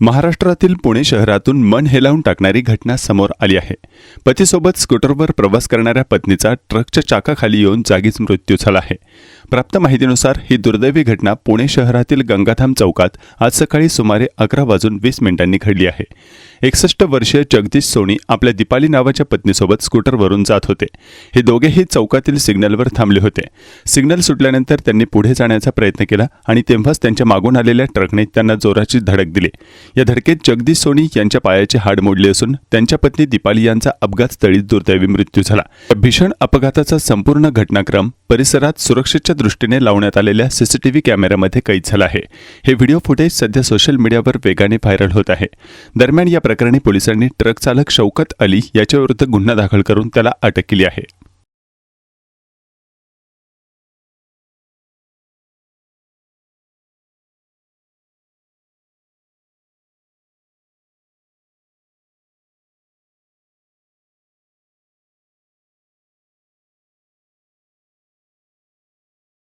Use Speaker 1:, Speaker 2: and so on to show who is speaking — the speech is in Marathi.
Speaker 1: महाराष्ट्रातील पुणे शहरातून मन हेलावून टाकणारी घटना समोर आली आहे. पतीसोबत स्कूटरवर प्रवास करणाऱ्या पत्नीचा ट्रकच्या चाकाखाली येऊन जागीच मृत्यू झाला आहे. प्राप्त माहितीनुसार ही दुर्दैवी घटना पुणे शहरातील गंगाधाम चौकात आज सकाळी सुमारे अकरा वाजून वीस मिनिटांनी घडली आहे. एकसष्ट वर्षीय जगदीश सोनी आपल्या दीपाली नावाच्या पत्नीसोबत स्कूटरवरून जात होते. हे दोघेही चौकातील सिग्नलवर थांबले होते. सिग्नल सुटल्यानंतर त्यांनी पुढे जाण्याचा प्रयत्न केला आणि तेव्हाच त्यांच्या मागून आलेल्या ट्रकने त्यांना जोराची धडक दिली. या धडकेत जगदीश सोनी यांच्या पायाचे हाड मोडले असून त्यांच्या पत्नी दीपाली यांचा अपघातस्थळी दुर्दैवी मृत्यू झाला. या भीषण अपघाताचा संपूर्ण घटनाक्रम परिसरात सुरक्षेच्या दृष्टीने लावण्यात आलेल्या सीसीटीव्ही कॅमेऱ्यामध्ये कैद झाला आहे. हे व्हिडिओ फुटेज सध्या सोशल मीडियावर वेगाने व्हायरल होत आहे. दरम्यान या प्रकरणी पोलिसांनी ट्रक चालक शौकत अली याच्याविरुद्ध गुन्हा दाखल करून त्याला अटक केली आहे.